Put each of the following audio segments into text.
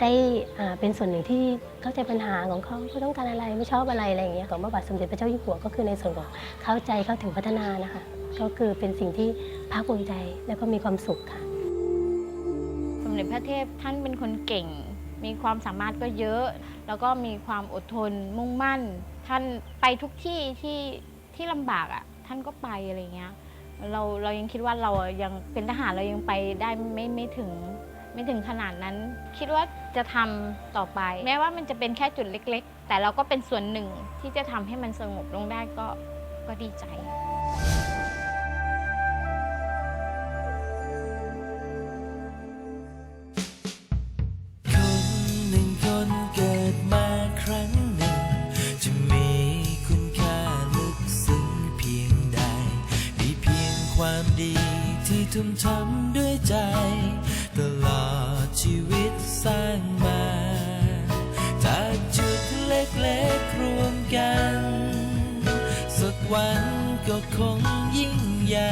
ได้เป็นส่วนหนึ่งที่เข้าใจปัญหาของเขาเขาต้องการอะไรไม่ชอบอะไรอะไรอย่างเงี้ยของพระบาทสมเด็จพระเจ้าอยู่หัวก็คือในส่วนของเข้าใจเข้าถึงพัฒนานะคะ ก็คือเป็นสิ่งที่ภาคภูมิใจแล้วก็มีความสุขค่ะ สมเด็จพระเทพท่านเป็นคนเก่ง มีความสามารถก็เยอะ แล้วก็มีความอดทนมุ่งมั่น ท่านไปทุกที่ที่ที่ลำบากอะ่ะท่านก็ไปอะไรเงี้ยเราเรายังคิดว่าเรายังเป็นทหารเรายังไปได้ไม่ไม่ถึง ไม่ถึงขนาดนั้น คิดว่าจะทำต่อไป แม้ว่ามันจะเป็นแค่จุดเล็ก ๆ แต่เราก็เป็นส่วนหนึ่งที่จะทำให้มันสงบลงได้ก็ก็ดีใจคนหนึ่งคนเกิดมาครั้งหนึ่งจะมีคุณค่าลึกซึ้งเพียงใดมีเพียงความดีที่ทุ่มทำด้วยใจ วันก็คงยิ่งใหญ่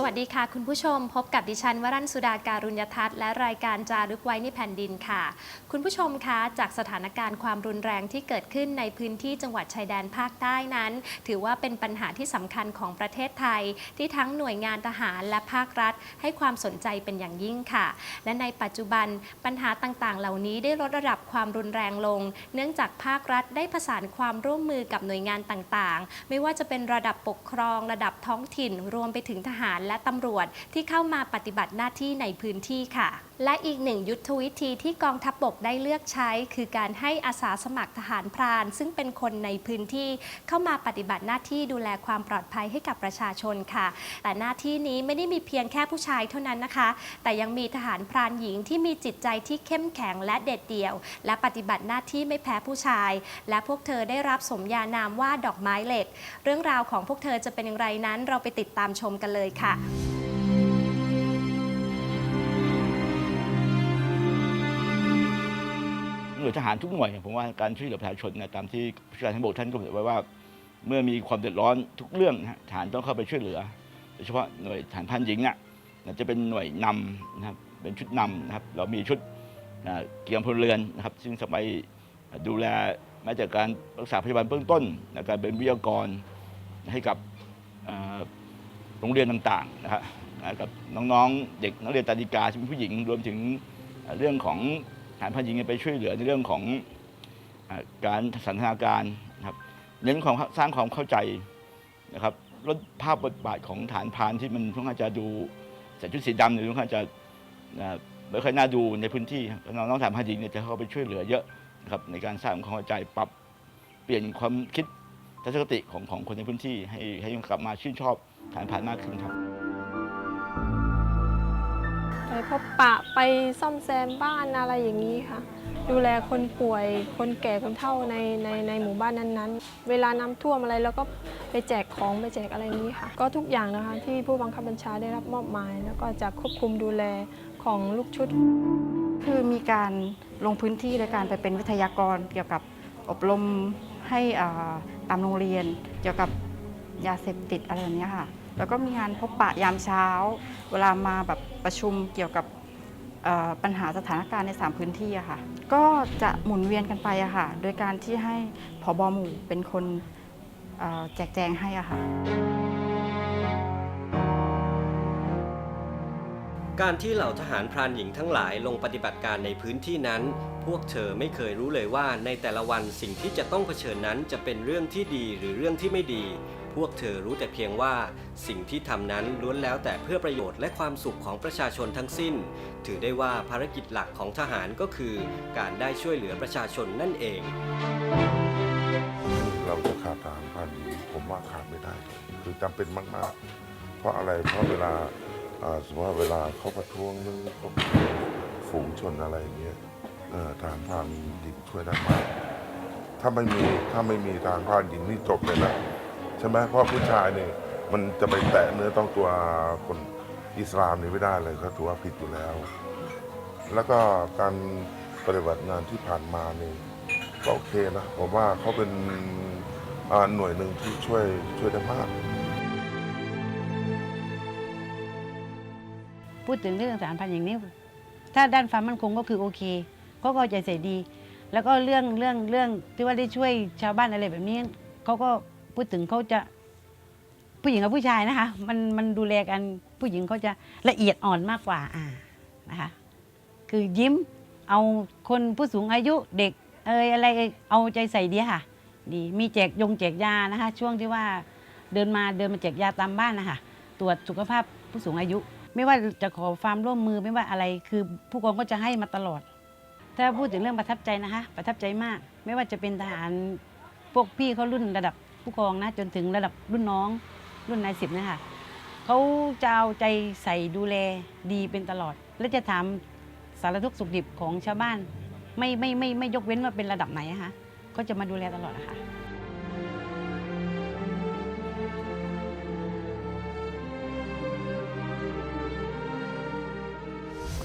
สวัสดีค่ะ คุณผู้ชมพบกับดิฉันวรัญสุดาการุญยทัศน์และรายการจารึกไว้ในแผ่นดินค่ะ คุณผู้ชมคะจากสถานการณ์ความรุนแรงที่เกิดขึ้นในพื้นที่จังหวัดชายแดนภาคใต้นั้น ถือว่าเป็นปัญหาที่สำคัญของประเทศไทย ที่ทั้งหน่วยงานทหารและภาครัฐ ให้ความสนใจเป็นอย่างยิ่งค่ะ และในปัจจุบันปัญหาต่างๆ เหล่านี้ได้ลดระดับความรุนแรงลง เนื่องจากภาครัฐได้ประสานความร่วมมือกับหน่วยงานต่างๆ ไม่ว่าจะเป็นระดับปกครอง ระดับท้องถิ่น รวมไปถึงทหารและตำรวจที่เข้ามาปฏิบัติหน้าที่ในพื้นที่ค่ะ และอีกหนึ่งยุทธวิธีที่กองทัพบกได้เลือกใช้ คือการให้อาสาสมัครทหารพราน ซึ่งเป็นคนในพื้นที่เข้ามาปฏิบัติหน้าที่ดูแลความปลอดภัยให้กับประชาชนค่ะ แต่หน้าที่นี้ไม่ได้มีเพียงแค่ผู้ชายเท่านั้นนะคะ แต่ยังมีทหารพรานหญิงที่มีจิตใจที่เข้มแข็งและเด็ดเดี่ยว และปฏิบัติหน้าที่ไม่แพ้ผู้ชาย และพวกเธอได้รับสมญานามว่าดอกไม้เหล็ก เรื่องราวของพวกเธอจะเป็นอย่างไรนั้น เราไปติดตามชมกันเลยค่ะ หน่วยทหารทุกหน่วยผมว่าการช่วยเหลือประชาชนนยตามที่ผู้การทหารบกท่านกำหนดไว้ว่า เมื่อมีความเดือดร้อนทุกเรื่องนะฮะทหารต้องเข้าไปช่วยเหลือโดยเฉพาะหน่วยทหารพันหญิงเนี่ยจะเป็นหน่วยนำนะครับเป็นชุดนำนะครับเรามีชุดเกียรพลเรือนนะครับ ซึ่งสมัยดูแลแม้แต่การรักษาพยาบาลเบื้องต้นการเป็นวิทยากรให้กับโรงเรียนต่างๆนะครับกับน้องๆเด็กนักเรียนตาดิกาที่เป็นผู้หญิงรวมถึงเรื่องของ ฐานพันยิงไปช่วยเหลือในเรื่องของอการสันทนาการนะครับเน้นความสร้างความเข้าใจนะครับลดภาพบทบาทของฐานพานที่มันค่อนข้างจะดูใส่ชุดสีดำหรือค่อนข้างจะไม่ค่อยน่าดูในพื้นที่น้องๆฐานพันยิงเนี่ยจะเข้าไปช่วยเหลือเยอะนะครับในการสร้างความเข้าใจปรับเปลี่ยนความคิดทัศนคติของของคนในพื้นที่ให้ให้กลับมาชื่นชอบฐานพรานมากขึ้นครับ พบปะไปซ่อมแซมบ้านอะไรอย่างนี้ค่ะ ดูแลคนป่วยคนแก่คนเฒ่าในในในหมู่บ้านนั้นๆ เวลาน้ำท่วมอะไรเราก็ไปแจกของไปแจกอะไรนี้ค่ะ ก็ทุกอย่างนะคะที่ผู้บังคับบัญชาได้รับมอบหมาย แล้วก็จะควบคุมดูแลของลูกชุด คือมีการลงพื้นที่โดยการไปเป็นวิทยากรเกี่ยวกับอบรมให้ตามโรงเรียน เกี่ยวกับยาเสพติดอะไรแบบนี้ค่ะ แล้วก็มีงานพบปะยามเช้า เวลามาแบบ ประชุมเกี่ยวกับปัญหาสถานการณ์ใน 3 พื้นที่อะค่ะ ก็จะหมุนเวียนกันไปอะค่ะ โดยการที่ให้ผอบหมู่เป็นคนแจกแจงให้อะค่ะ การที่เหล่าทหารพรานหญิงทั้งหลายลงปฏิบัติการในพื้นที่นั้น พวกเธอไม่เคยรู้เลยว่าในแต่ละวันสิ่งที่จะต้องเผชิญนั้นจะเป็นเรื่องที่ดีหรือเรื่องที่ไม่ดี พวกเธอรู้แต่เพียงว่าสิ่งที่ทำนั้นล้วนแล้วแต่เพื่อประโยชน์และความสุขของประชาชนทั้งสิ้น ถือได้ว่าภารกิจหลักของทหารก็คือ การได้ช่วยเหลือประชาชนนั่นเอง เราจะขาดทหารพรานหญิงผมว่าขาดไม่ได้เลยคือจำเป็นมากๆ เพราะอะไรเพราะเวลาสมมติว่าเวลาเขาประท้วงเรื่องเขาฝูงชนอะไรอย่างเงี้ยทหารพรานหญิงช่วยได้มากถ้าไม่มีถ้าไม่มีทารพรานหญิงนี่จบเลยนะ ใช่ไหมเพราะผู้ชายเนี่ยมันจะไปแตะเนื้อต้องตัวคนอิสลามนี่ไม่ได้เลยเขาถือว่าผิดอยู่แล้ว แล้วก็การปฏิบัติงานที่ผ่านมานี่ก็โอเคนะผมว่าเขาเป็นหน่วยหนึ่งที่ช่วยช่วยได้มาก พูดถึงเรื่องสารพันอย่างนี้ ถ้าด้านความมั่นคงก็คือโอเคเขาก็ใจใส่ดี แล้วก็เรื่องเรื่องเรื่องที่ว่าได้ช่วยชาวบ้านอะไรแบบนี้เขาก็ พูดถึงเขาจะผู้หญิงกับผู้ชายนะคะ มันมันดูแลกันผู้หญิงเขาจะละเอียดอ่อนมากกว่าอ่านะคะคือยิ้มเอาคนผู้สูงอายุเด็กเอยอะไรเอยเอาใจใส่ดีค่ะ ดีมีแจกยงแจกยานะคะ ช่วงที่ว่าเดินมาเดินมาแจกยาตามบ้านนะคะตรวจสุขภาพผู้สูงอายุ ไม่ว่าจะขอความร่วมมือไม่ว่าอะไรคือผู้กองก็จะให้มาตลอด ถ้าพูดถึงเรื่องประทับใจนะคะ ประทับใจมาก ไม่ว่าจะเป็นทหารพวกพี่เขารุ่นระดับ ผู้กองนะจนถึงระดับรุ่นน้องรุ่นนายสิบนะคะเขาจะเอาใจใส่ดูแลดีเป็นตลอด และจะถามสารทุกข์สุขดิบของชาวบ้าน ไม่ไม่ไม่ไม่ยกเว้นว่าเป็นระดับไหนนะคะก็จะมาดูแลตลอดนะคะ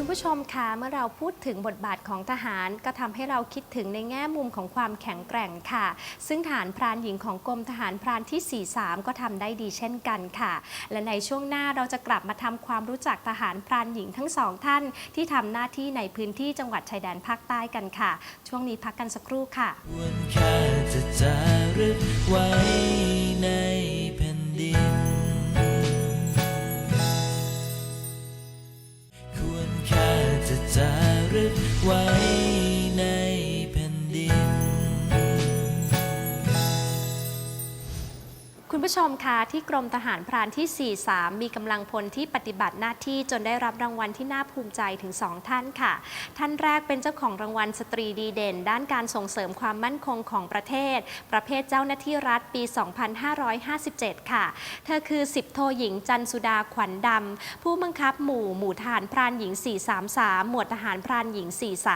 คุณผู้ชมคะเมื่อเราพูดถึงบทบาทของทหารก็ทำให้เราคิดถึงในแง่มุมของความแข็งแกร่งค่ะ ซึ่งฐานพรานหญิงของกรมทหารพรานที่ 43 ก็ทำได้ดีเช่นกันค่ะ และในช่วงหน้าเราจะกลับมาทำความรู้จักทหารพรานหญิงทั้งสองท่าน ที่ทำหน้าที่ในพื้นที่จังหวัดชายแดนภาคใต้กันค่ะ ช่วงนี้พักกันสักครู่ค่ะ รึกไว้ ผู้ชมคะที่กรมทหารพรานที่ 43 มีกำลังพลที่ปฏิบัติหน้าที่จนได้รับรางวัลที่น่าภูมิใจถึง 2 ท่านค่ะ ท่านแรกเป็นเจ้าของรางวัลสตรีดีเด่น ด้านการส่งเสริมความมั่นคงของประเทศ ประเภทเจ้าหน้าที่รัฐปี 2557 ค่ะ เธอคือ 10 โทหญิงจันสุดาขวัญดำ ผู้บังคับหมู่หมู่ทหารพรานหญิง 433 หมวดทหารพรานหญิง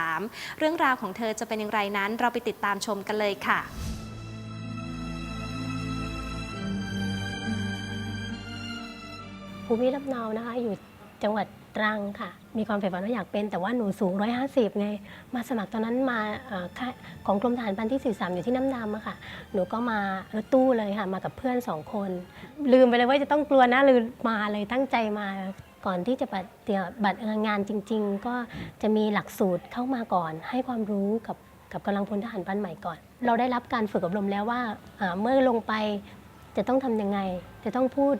43 เรื่องราวของเธอจะเป็นอย่างไรนั้นเราไปติดตามชมกันเลยค่ะ ภูมิลำเนานะคะ อยู่จังหวัดตรังค่ะ มีความใฝ่ฝันว่าอยากเป็น แต่ว่าหนูสูง 150ไงมาสมัครตอนนั้นมาเอ่อค่ายของกรมทหารพันที่43อยู่ที่น้ำดำอะค่ะ หนูก็มารถตู้เลยค่ะ มากับเพื่อนสองคน ลืมไปเลยว่าจะต้องกลัวนะลืมมาเลยตั้งใจมาก่อนที่จะบัตรเตรียมบัตรงานจริง ๆ ก็จะมีหลักสูตรเข้ามาก่อน ให้ความรู้กับกับกำลังพลทหารพันใหม่ก่อน เราได้รับการฝึกอบรมแล้วว่าอ่าเมื่อลงไปจะต้องทำยังไง จะต้องพูด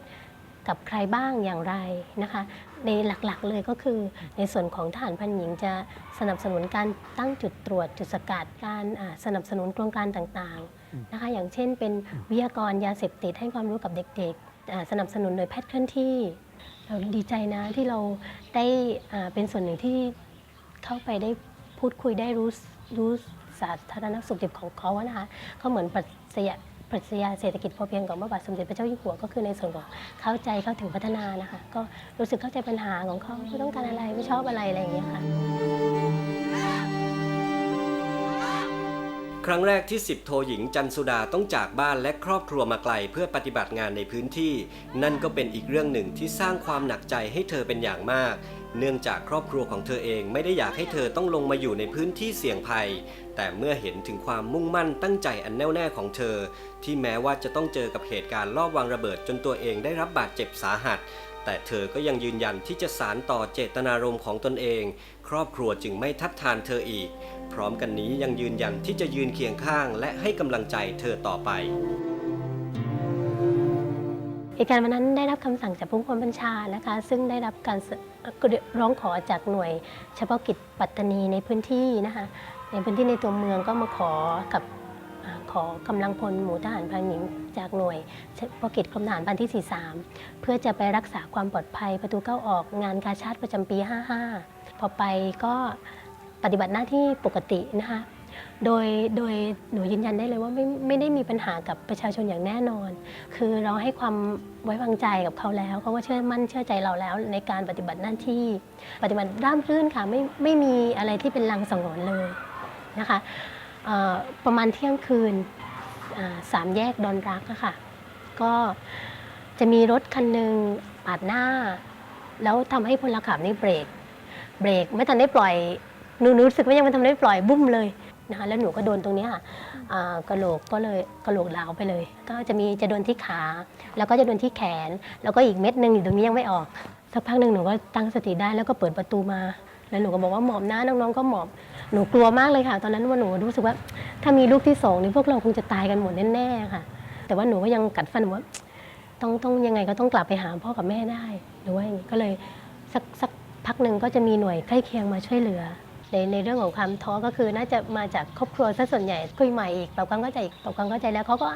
กับใครบ้างอย่างไรนะคะ ในหลักๆเลยก็คือในส่วนของทหารพันหญิงจะสนับสนุนการตั้งจุดตรวจจุดสกัดการสนับสนุนโครงการต่างๆนะคะ อย่างเช่น เป็นวิทยากรยาเสพติดให้ความรู้กับเด็กๆ สนับสนุนโดยแพทย์เคลื่อนที่ เราดีใจนะที่เราได้เป็นส่วนหนึ่งที่เข้าไปได้พูดคุยได้รู้รู้สาธารณสุขดิบของเขาอะนะคะเขาเหมือนปรัชญา ปรัชญาเศรษฐกิจพอเพียงของพระบาทสมเด็จพระเจ้าอยู่หัวก็คือในส่วนของเข้าใจเข้าถึงพัฒนานะคะ ก็รู้สึกเข้าใจปัญหาของเขาเขาต้องการอะไรไม่ชอบอะไรอะไรอย่างเงี้ยค่ะ ครั้งแรกที่10โทหญิงจันสุดาต้องจากบ้านและครอบครัวมาไกลเพื่อปฏิบัติงานในพื้นที่ นั่นก็เป็นอีกเรื่องหนึ่งที่สร้างความหนักใจให้เธอเป็นอย่างมาก เนื่องจากครอบครัวของเธอเองไม่ได้อยากให้เธอต้องลงมาอยู่ในพื้นที่เสี่ยงภัย แต่เมื่อเห็นถึงความมุ่งมั่นตั้งใจอันแน่วแน่ของเธอ ที่แม้ว่าจะต้องเจอกับเหตุการณ์ลอบวางระเบิดจนตัวเองได้รับบาดเจ็บสาหัส แต่เธอก็ยังยืนยันที่จะสารต่อเจตนารมณ์ของตนเอง ครอบครัวจึงไม่ทัดทานเธออีก พร้อมกันนี้ยังยืนยันที่จะยืนเคียงข้าง และให้กำลังใจเธอต่อไปเหตุการณ์วันนั้นได้รับคำสั่งจากผู้บังคับบัญชานะคะ ซึ่งได้รับการร้องขอจากหน่วย เฉพาะกิจปัตตานีในพื้นที่นะคะ ในพื้นที่ในตัวเมืองก็มาขอกับขอกำลังพลหมู่ทหารพรานหญิงจากหน่วยเฉพาะกิจกรมทหารพันที่ 43 เพื่อจะไปรักษาความปลอดภัยประตูเข้าออกงานกาชาติประจำปี 55 พอไปก็ ปฏิบัติหน้าที่ปกตินะคะ โดยโดยหนูยืนยันได้เลยว่าไม่ไม่ได้มีปัญหากับประชาชนอย่างแน่นอน คือเราให้ความไว้วางใจกับเขาแล้วเขาก็เชื่อมั่นเชื่อใจเราแล้วในการปฏิบัติหน้าที่ ปฏิบัติราบรื่นค่ะไม่ไม่มีอะไรที่เป็นลังสังหรณ์เลยนะคะประมาณเที่ยงคืนสามแยกดอนรักอะค่ะก็จะมีรถคันหนึ่งปาดหน้า แล้วทำให้พลขับนี่เบรก เบรกไม่ทันได้ปล่อย หนูรู้สึกว่ายังไม่ทันได้ปล่อยบุ้มเลยนะคะแล้วหนูก็โดนตรงเนี้ยค่ะอ่ากระโหลกก็เลยกระโหลกล้าวไปเลย ก็จะมีจะโดนที่ขา แล้วก็จะโดนที่แขน แล้วก็อีกเม็ดหนึ่งอยู่ตรงนี้ยังไม่ออก สักพักหนึ่งหนูก็ตั้งสติได้แล้วก็เปิดประตูมา แล้วหนูก็บอกว่าหมอบนะน้องๆก็หมอบหนูกลัวมากเลยค่ะ ตอนนั้นว่าหนูรู้สึกว่าถ้ามีลูกที่สองนี่พวกเราคงจะตายกันหมดแน่ๆค่ะ แต่ว่าหนูก็ยังกัดฟันว่าต้องต้องยังไงก็ต้องกลับไปหาพ่อกับแม่ได้หรือว่าอย่างนี้ก็เลยสักสักพักหนึ่งก็จะมีหน่วยใกล้เคียงมาช่วยเหลือ ในในเรื่องของความท้อก็คือน่าจะมาจากครอบครัวซะส่วนใหญ่คุยใหม่อีกปรับความเข้าใจอีกปรับความเข้าใจแล้วเขาก็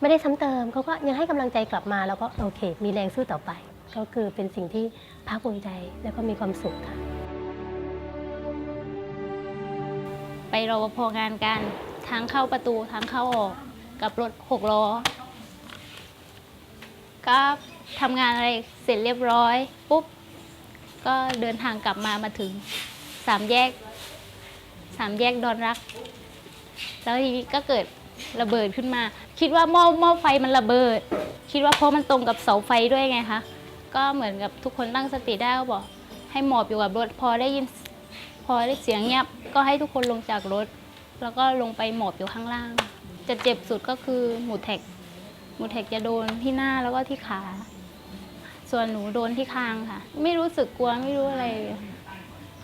ไม่ได้ซ้ำเติมเขาก็ยังให้กำลังใจกลับมาแล้วก็โอเค มีแรงสู้ต่อไป ก็คือเป็นสิ่งที่ภาคภูมิใจแล้วก็มีความสุขค่ะ ไปรอพองานกันทางเข้าประตูทางเข้าออกกับรถหกล้อก็ทำงานอะไรเสร็จเรียบร้อย ปุ๊บ ก็เดินทางกลับมามาถึง สามแยก สามแยกดอนรัก แล้วทีนี้ก็เกิดระเบิดขึ้นมา คิดว่าหม้อหม้อไฟมันระเบิด คิดว่าเพราะมันตรงกับเสาไฟด้วยไงคะ ก็เหมือนกับทุกคนตั้งสติได้ก็บอก ให้หมอบอยู่กับรถ พอได้ยิน พอได้เสียงเงียบ ก็ให้ทุกคนลงจากรถ แล้วก็ลงไปหมอบอยู่ข้างล่าง จะเจ็บสุดก็คือหมูแท็ก หมูแท็กจะโดนที่หน้าแล้วก็ที่ขา ส่วนหนูโดนที่คางค่ะ ไม่รู้สึกกลัวไม่รู้อะไร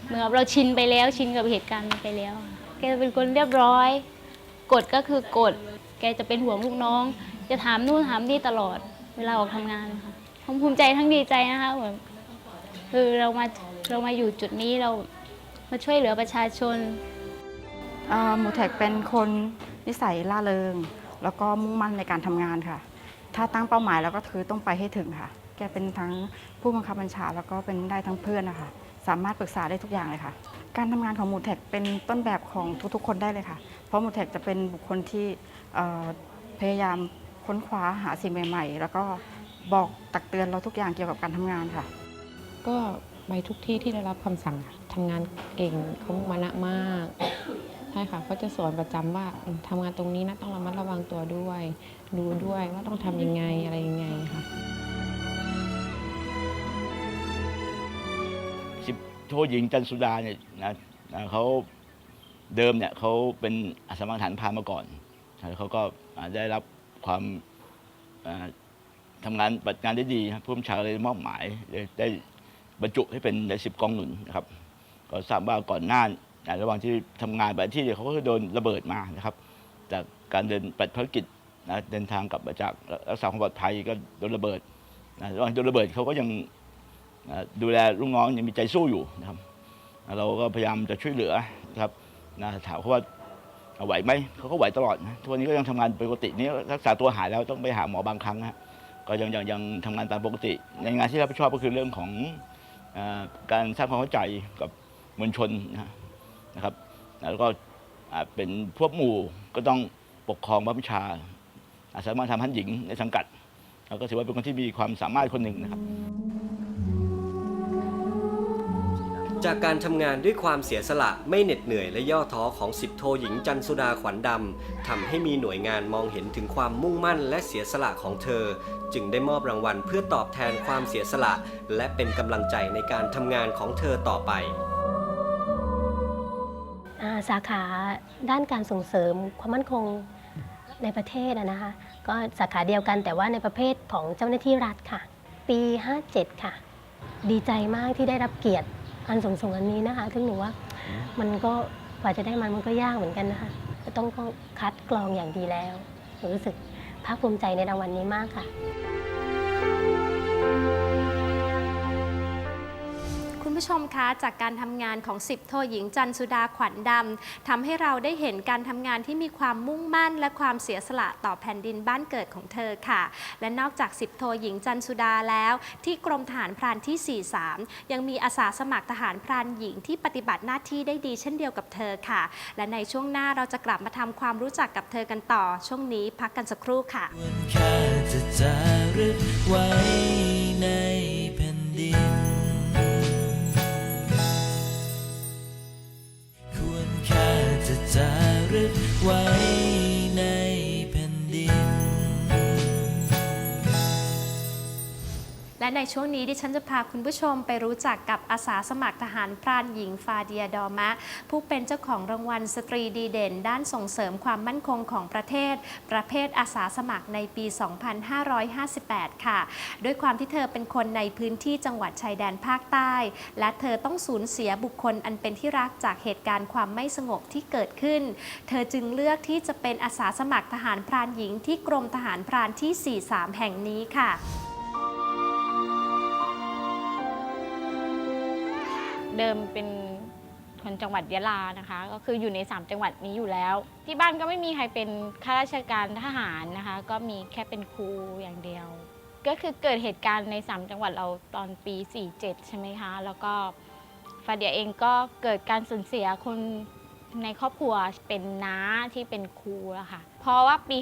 เหมือนกับเราชินไปแล้วชินกับเหตุการณ์ไปแล้ว แกจะเป็นคนเรียบร้อย กฎก็คือกฎ แกจะเป็นห่วงลูกน้อง จะถามนู่นถามนี่ตลอดเวลาออกทำงานค่ะผมภูมิใจทั้งดีใจนะคะเหมือนคือเรามาเรามาอยู่จุดนี้เรามาช่วยเหลือประชาชนอ่าหมูแท็กเป็นคนนิสัยล่าเริง แล้วก็มุ่งมั่นในการทำงานค่ะ ถ้าตั้งเป้าหมายแล้วก็คือต้องไปให้ถึงค่ะ แกเป็นทั้งผู้บังคับบัญชาแล้วก็เป็นได้ทั้งเพื่อนนะคะ สามารถปรึกษาได้ทุกอย่างเลยค่ะ การทำงานของมูแท็กเป็นต้นแบบของทุกๆ คนได้เลยค่ะ เพราะมูแท็กจะเป็นบุคคลที่พยายามค้นคว้าหาสิ่งใหม่ ๆ แล้วก็บอกตักเตือนเราทุกอย่างเกี่ยวกับการทำงานค่ะ ก็ไปทุกที่ที่ได้รับคำสั่งทำงานเก่งเขามานะมากใช่ค่ะเขาจะสอนประจำว่าทำงานตรงนี้นะต้องระมัดระวังตัวด้วย ดูด้วยว่าต้องทำยังไงอะไรยังไงค่ะ โทษหญิงจันสุดาเนี่ยนะนะเขาเดิมเนี่ยเขาเป็นอาสาสมัครฐานพานมาก่อนแล้วเขาก็ได้รับความอ่าทำงานปฏิงานได้ดีครับผู้บัญชากเลยมอบหมายได้บรรจุให้เป็นในสิบกองหนุนนะครับก็ทราบว่าก่อนหน้าอ่าระหว่างที่ทำงานไปที่เขาก็โดนระเบิดมานะครับ จากการเดินปฏิบัติภารกิจนะเดินทางกลับมาจากรักษาความปลอดภัยก็โดนระเบิดนะระหว่างโดนระเบิดเขาก็ยัง ดูแลลูกน้องยังมีใจสู้อยู่นะครับ เราก็พยายามจะช่วยเหลือครับนะถามเขาว่าเอาไหวไหมเขาก็ไหวตลอดนะทุกวันนี้ก็ยังทำงานปกตินี่รักษาตัวหายแล้วต้องไปหาหมอบางครั้งนะฮะก็ยังยังยังทำงานตามปกติ ในงานที่รับผิดชอบก็คือเรื่องของอการสร้างความเข้าใจกับมวลชนนะครับแล้วก็เป็นพวกหมู่ก็ต้องปกครองบังคับบัญชาอาสาสมัครทำพันหญิงในสังกัดเราก็ถือว่าเป็นคนที่มีความสามารถคนหนึ่งนะครับ จากการทำงานด้วยความเสียสละไม่เหน็ดเหนื่อยและย่อท้อของสิบโทหญิงจันสุดาขวัญดำทำให้มีหน่วยงานมองเห็นถึงความมุ่งมั่นและเสียสละของเธอ จึงได้มอบรางวัลเพื่อตอบแทนความเสียสละ และเป็นกำลังใจในการทำงานของเธอต่อไปอ่าสาขาด้านการส่งเสริมความมั่นคงในประเทศอะนะคะ ก็สาขาเดียวกันแต่ว่าในประเภทของเจ้าหน้าที่รัฐค่ะ ปี 57 ค่ะ ดีใจมากที่ได้รับเกียรติ อันสูงส่งอันนี้นะคะ ซึ่งหนูว่ามันก็กว่าจะได้มันมันก็ยากเหมือนกันนะคะต้องคัดกรองอย่างดีแล้วหนูรู้สึกภาคภูมิใจในรางวัลนี้มากค่ะ คุณผู้ชมคะจากการทำงานของ10โทหญิงจันสุดาขวัญดำทำให้เราได้เห็นการทำงานที่มีความมุ่งมั่น และความเสียสละต่อแผ่นดินบ้านเกิดของเธอค่ะ และนอกจาก10โทหญิงจันสุดาแล้ว ที่กรมทหารพรานที่ 43 ยังมีอาสาสมัครทหารพรานหญิงที่ปฏิบัติหน้าที่ได้ดีเช่นเดียวกับเธอค่ะ และในช่วงหน้าเราจะกลับมาทำความรู้จักกับเธอกันต่อ ช่วงนี้พักกันสักครู่ค่ะ รึกไว้ และในช่วงนี้ดิฉันจะพาคุณผู้ชมไปรู้จักกับอาสาสมัครทหารพรานหญิงฟาเดียดอมะ ผู้เป็นเจ้าของรางวัลสตรีดีเด่น ด้านส่งเสริมความมั่นคงของประเทศ ประเภทอาสาสมัครในปี 2558 ค่ะ ด้วยความที่เธอเป็นคนในพื้นที่จังหวัดชายแดนภาคใต้ และเธอต้องสูญเสียบุคคลอันเป็นที่รักจากเหตุการณ์ความไม่สงบที่เกิดขึ้น เธอจึงเลือกที่จะเป็นอาสาสมัครทหารพรานหญิงที่กรมทหารพรานที่ 43 แห่งนี้ค่ะ เดิมเป็นคนจังหวัดยะลานะคะ ก็คืออยู่ใน 3 จังหวัดนี้อยู่แล้ว ที่บ้านก็ไม่มีใครเป็นข้าราชการทหารนะคะ ก็มีแค่เป็นครูอย่างเดียว ก็คือเกิดเหตุการณ์ใน 3 จังหวัดเราตอนปี 47 ใช่ไหมคะ แล้วก็ฟาเดียเองก็เกิดการสูญเสียคนในครอบครัวเป็นน้าที่เป็นครูอะค่ะ เพราะว่าปี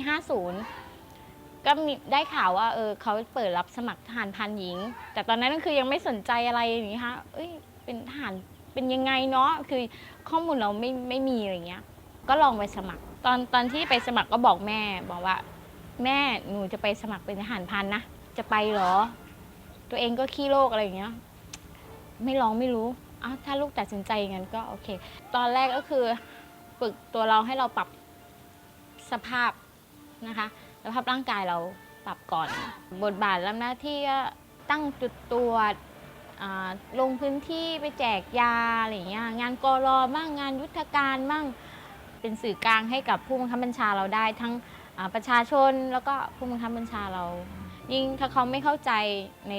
50 ก็มีได้ข่าวว่าเออเขาเปิดรับสมัครทหารพันหญิง แต่ตอนนั้นก็คือยังไม่สนใจอะไรอย่างนี้ค่ะเอ้ย เป็นทหารเป็นยังไงเนาะคือข้อมูลเราไม่ไม่มีอะไรเงี้ย ก็ลองไปสมัคร ตอนตอนที่ไปสมัครก็บอกแม่บอกว่า แม่หนูจะไปสมัครเป็นทหารพันนะจะไปเหรอ ตัวเองก็ขี้โรคอะไรอย่างเงี้ย ไม่ลองไม่รู้อ้าวถ้าลูกตัดสินใจอย่างนั้นก็โอเค ตอนแรกก็คือฝึกตัวเราให้เราปรับสภาพนะคะสภาพร่างกายเราปรับก่อน บทบาทและหน้าที่ก็ตั้งจุดตรวจ ลงพื้นที่ไปแจกยาอะไรเงี้ยงานกรอบ้างงานยุทธการบ้างเป็นสื่อกลางให้กับผู้บังคับบัญชาเราได้ ทั้งประชาชนแล้วก็ผู้บังคับบัญชาเรา ยิ่งถ้าเขาไม่เข้าใจใน